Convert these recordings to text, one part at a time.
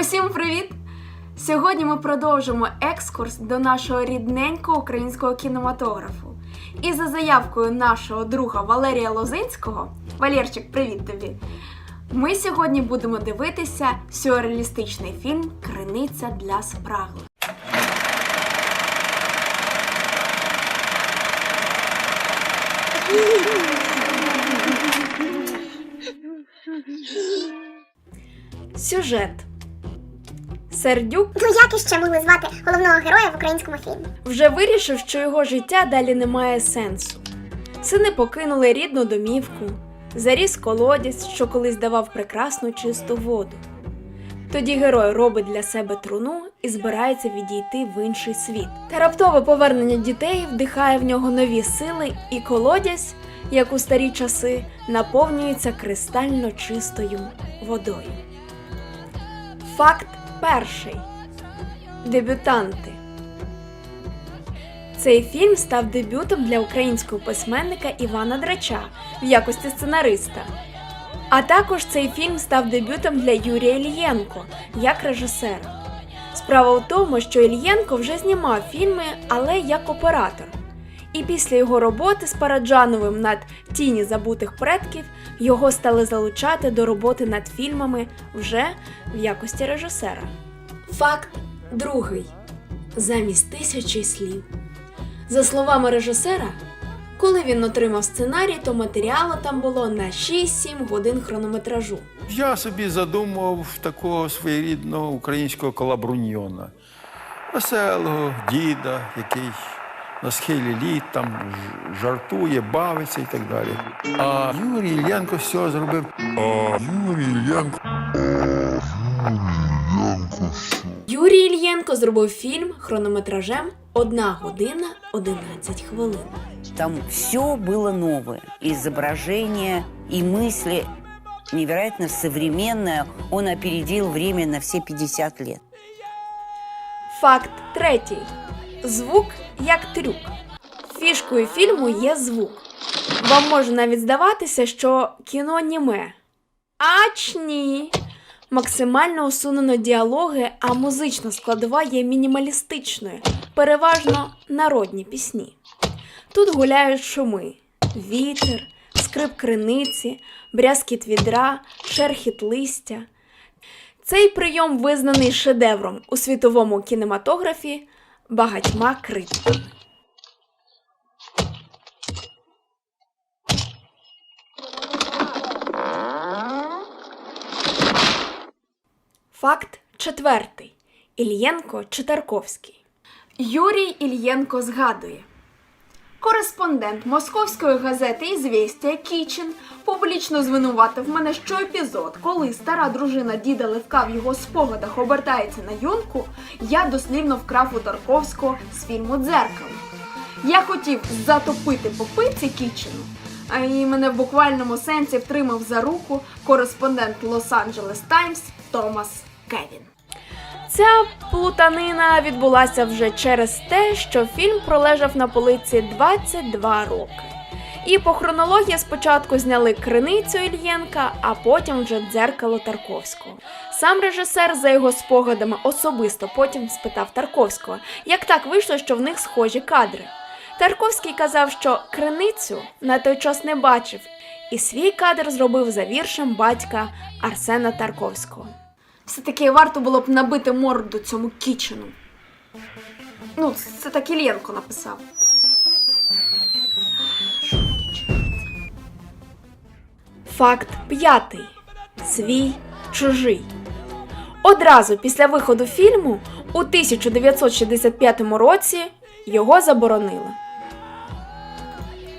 Усім привіт! Сьогодні ми продовжимо екскурс до нашого рідненького українського кінематографу. І за заявкою нашого друга Валерія Лозинського, Валерчик, привіт тобі! Ми сьогодні будемо дивитися сюрреалістичний фільм Криниця для спраглих. Сюжет Сердюк Ну як іще могли звати головного героя в українському фільмі? вже вирішив, що його життя далі не має сенсу. Сини покинули рідну домівку, заріс колодязь, що колись давав прекрасну чисту воду. Тоді герой робить для себе труну і збирається відійти в інший світ. Та раптове повернення дітей вдихає в нього нові сили, і колодязь, як у старі часи, наповнюється кристально чистою водою. Факт перший. Дебютанти. Цей фільм став дебютом для українського письменника Івана Драча в якості сценариста. А також цей фільм став дебютом для Юрія Ільєнко як режисера. Справа в тому, що Ільєнко вже знімав фільми, але як оператор. І після його роботи з Параджановим над Тіні забутих предків його стали залучати до роботи над фільмами вже в якості режисера. Факт другий. Замість тисячі слів. За словами режисера, коли він отримав сценарій, то матеріалу там було на 6-7 годин хронометражу. Я собі задумав такого своєрідного українського колабруньйона. Веселого діда, який на схилі літ там ж- жартує, бавиться і так далі. А Юрій Ільянко цього зробив. А Юрій Ільянко. Юрій Ільєнко зробив фільм хронометражем 1 година 11 хвилин. Там все было новое. Изображение, и мысли. Невероятно современное. Он опередил время на все 50 лет. Факт третій. Звук як трюк. Фішкою фільму є звук. Вам може навіть здаватися, що кіно німе. Ач ні. Максимально усунено діалоги, а музична складова є мінімалістичною, переважно народні пісні. Тут гуляють шуми: вітер, скрип криниці, брязкіт відра, шерхіт листя. Цей прийом визнаний шедевром у світовому кінематографі багатьма критиками. Факт четвертий. Ільєнко Читарковський. Юрій Ільєнко згадує. Кореспондент московської газети «Ізвєстія» Кічин публічно звинуватив мене, що епізод, коли стара дружина діда Левка в його спогадах обертається на юнку, я дослівно вкрав у Тарковського з фільму Дзеркало. Я хотів затопити по пиці Кічину, а і мене в буквальному сенсі втримав за руку кореспондент Лос-Анджелес Таймс Томас Кевін. Ця плутанина відбулася вже через те, що фільм пролежав на полиці 22 роки. І по хронології спочатку зняли криницю Ільєнка, а потім вже дзеркало Тарковського. Сам режисер за його спогадами особисто потім спитав Тарковського, як так вийшло, що в них схожі кадри. Тарковський казав, що криницю на той час не бачив, і свій кадр зробив за віршем батька Арсена Тарковського. Все-таки варто було б набити морду цьому кічину. Ну, це так Ілєнко написав. Факт п'ятий. Свій чужий. Одразу після виходу фільму у 1965 році його заборонили.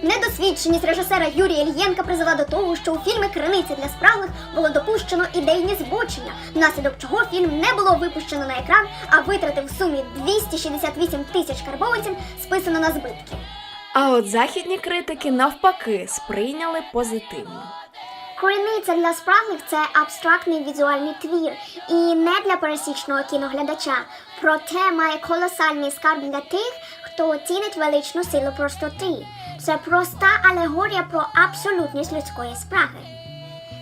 Недосвідченість режисера Юрія Ільєнка призвела до того, що у фільмі Криниця для справних було допущено ідейні збочення, внаслідок чого фільм не було випущено на екран, а витрати в сумі 268 тисяч карбованців списано на збитки. А от західні критики навпаки сприйняли позитивно. Криниця для справних це абстрактний візуальний твір і не для пересічного кіноглядача. Проте має колосальний скарб для тих, хто оцінить величну силу простоти. Це проста алегорія про абсолютність людської спраги.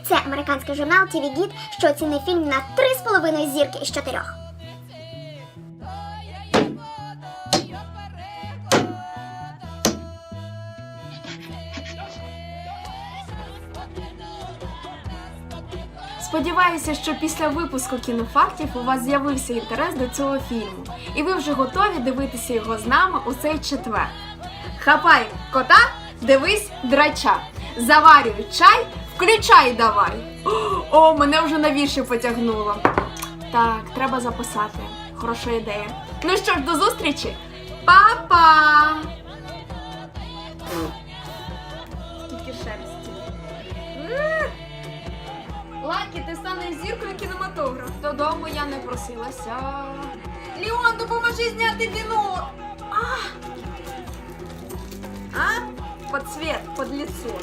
це американський журнал TV Guide, що оцінив фільм на 3,5 зірки із 4. Сподіваюся, що після випуску кінофактів у вас з'явився інтерес до цього фільму, і ви вже готові дивитися його з нами у цей четвер. Хапай кота, дивись драча. Заварюй чай, включай давай. О, мене вже на вірші потягнуло. Так, треба записати. Хороша ідея. Ну що ж, до зустрічі. Па-па! Скільки шерсті. Лакі, ти станеш зіркою кінематограф. Додому я не просилася. Ліон, допоможи зняти віно. А? А? Под цвет, под лицо.